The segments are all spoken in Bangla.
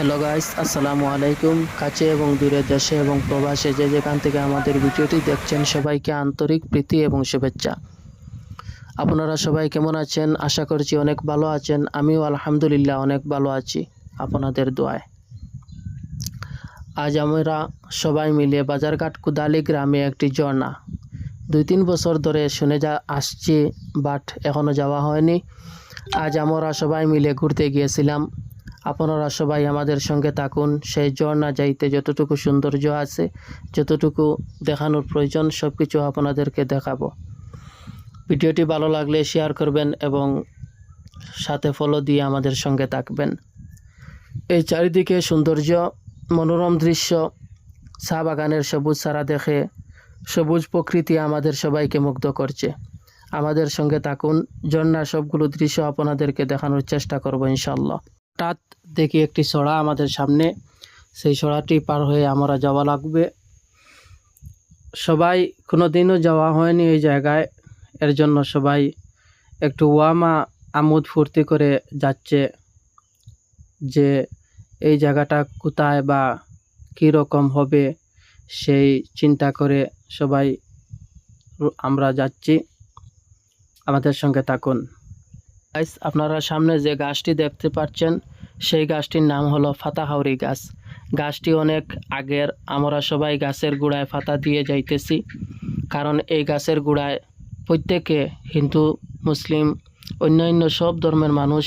হ্যালো গাইস আসসালামু আলাইকুম কাছে এবং দূরে দেশে এবং প্রবাসে যে যেখান থেকে আমাদের ভিডিওটি দেখছেন, সবাইকে আন্তরিক প্রীতি এবং শুভেচ্ছা। আপনারা সবাই কেমন আছেন? আশা করছি অনেক ভালো আছেন। আমিও আলহামদুলিল্লাহ অনেক ভালো আছি আপনাদের দোয়ায়। আজ আমরা সবাই মিলে বাজারঘাট কুদালি গ্রামে একটি ঝর্ণা। দুই তিন বছর ধরে শুনে যা আসছি, বাট এখনও যাওয়া হয়নি। আজ আমরা সবাই মিলে ঘুরতে গিয়েছিলাম। আপনারা সবাই আমাদের সঙ্গে থাকুন। সেই ঝর্ণা যাইতে যতটুকু সৌন্দর্য আছে, যতটুকু দেখানোর প্রয়োজন সব কিছু আপনাদেরকে দেখাবো। ভিডিওটি ভালো লাগলে শেয়ার করবেন এবং সাথে ফলো দিয়ে আমাদের সঙ্গে থাকবেন। এই চারিদিকে সৌন্দর্য, মনোরম দৃশ্য, চা বাগানের সবুজ সারা দেখে সবুজ প্রকৃতি আমাদের সবাইকে মুগ্ধ করছে। আমাদের সঙ্গে থাকুন। ঝর্ণার সবগুলো দৃশ্য আপনাদেরকে দেখানোর চেষ্টা করব ইনশাল্লাহ হঠাৎ দেখি একটি সড়া আমাদের সামনে। সেই সড়াটি পার হয়ে আমরা যাওয়া লাগবে। সবাই কোনো দিনও যাওয়া হয়নি এই জায়গায়। এর জন্য সবাই একটু ওয়ামা আমোদ ফুর্তি করে যাচ্ছে যে এই জায়গাটা কোথায় বা কী রকম হবে সেই চিন্তা করে সবাই আমরা যাচ্ছি। আমাদের সঙ্গে থাকুন। গাইস আপনারা সামনে যে গাছটি দেখতে পাচ্ছেন, সেই গাছটির নাম হলো ফাতাহাউরি গাছ। গাছটি অনেক আগের, আমরা সবাই গাছের গোড়ায় ফাতা দিয়ে যাইতেছি। কারণ এই গাছের গোড়ায় প্রত্যেকে হিন্দু, মুসলিম, অন্যান্য সব ধর্মের মানুষ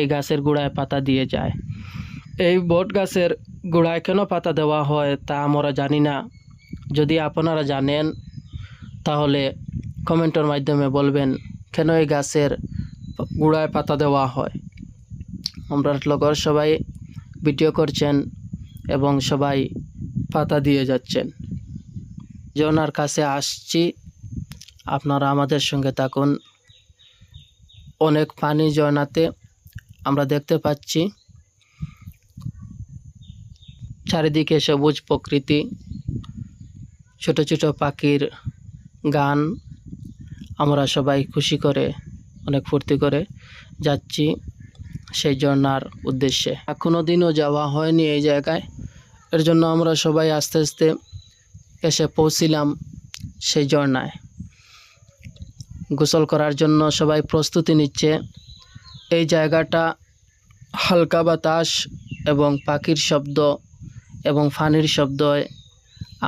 এই গাছের গোড়ায় পাতা দিয়ে যায়। এই বট গাছের গোড়ায় কেন পাতা দেওয়া হয় তা আমরা জানি না। যদি আপনারা জানেন, তাহলে কমেন্টের মাধ্যমে বলবেন, কেন এই গাছের গুড়ায় পাতা দেওয়া হয়। আমরা লগর সবাই ভিডিও করছেন এবং সবাই পাতা দিয়ে যাচ্ছেন। জনার কাছে আসছি, আপনারা আমাদের সঙ্গে থাকুন। অনেক পানি ঝর্ণাতে আমরা দেখতে পাচ্ছি। চারিদিকে সবুজ প্রকৃতি, ছোট ছোট পাখির গান আমরা সবাই খুশি করে অনেক ফুর্তি করে যাচ্ছি সেই ঝর্ণার উদ্দেশ্যে। কোনো দিনও যাওয়া হয়নি এই জায়গায়। এর জন্য আমরা সবাই আস্তে আস্তে এসে পৌঁছিলাম সেই ঝর্ণায়। গোসল করার জন্য সবাই প্রস্তুতি নিচ্ছে। এই জায়গাটা হালকা বাতাস এবং পাখির শব্দ এবং ফানির শব্দ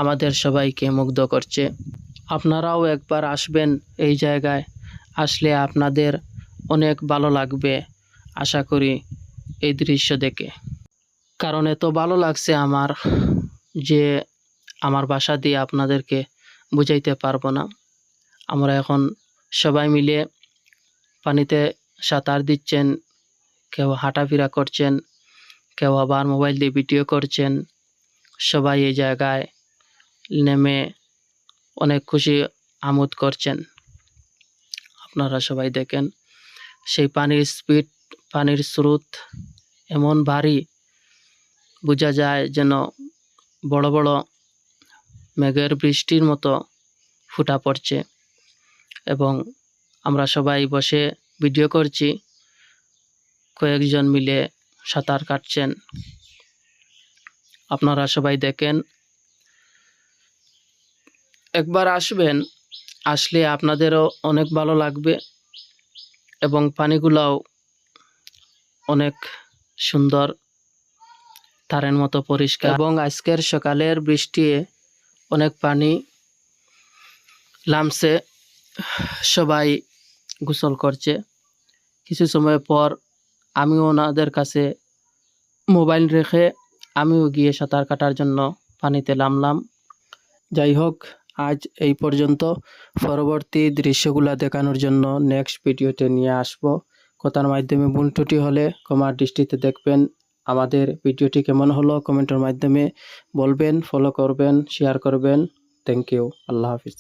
আমাদের সবাইকে মুগ্ধ করছে। আপনারাও একবার আসবেন এই জায়গায়। আসলে আপনাদের অনেক ভালো লাগবে, আশা করি এই দৃশ্য দেখে। কারণ এত ভালো লাগছে আমার যে আমার বাসা দিয়ে আপনাদেরকে বুঝাইতে পারব না। আমরা এখন সবাই মিলে পানিতে সাঁতার দিচ্ছেন, কেউ হাঁটাফেরা করছেন, কেউ আবার মোবাইল দিয়ে ভিডিও করছেন। সবাই এই জায়গায় নেমে অনেক খুশি আমোদ করছেন। আপনারা সবাই দেখেন, সেই পানির স্পিড পানির স্রোত এমন ভারী বোঝা যায় যেন বড় বড় মেঘের বৃষ্টির মতো ফুটা পড়ছে। এবং আমরা সবাই বসে ভিডিও করছি, কয়েকজন মিলে সাঁতার কাটছেন। আপনারা সবাই দেখেন, একবার আসবেন আসলে আপনাদেরও অনেক ভালো লাগবে এবং পানিগুলাও অনেক সুন্দর, তারের মতো পরিষ্কার এবং আজকের সকালের বৃষ্টি অনেক পানি লামছে, সবাই গোসল করছে। কিছু সময় পর আমিও ওনাদের কাছে মোবাইল রেখে আমিও গিয়ে সাঁতার কাটার জন্য পানিতে নামলাম। যাই হোক আজ এই পর্যন্ত। পরবর্তী দৃশ্যগুলো দেখানোর জন্য নেক্সট ভিডিওতে নিয়ে আসব। কথার মাধ্যমে ত্রুটি হলে কমার দৃষ্টিতে দেখবেন। আমাদের ভিডিওটি কেমন হলো কমেন্টের মাধ্যমে বলবেন ফলো করবেন শেয়ার করবেন। থ্যাংক ইউ আল্লাহ হাফিজ।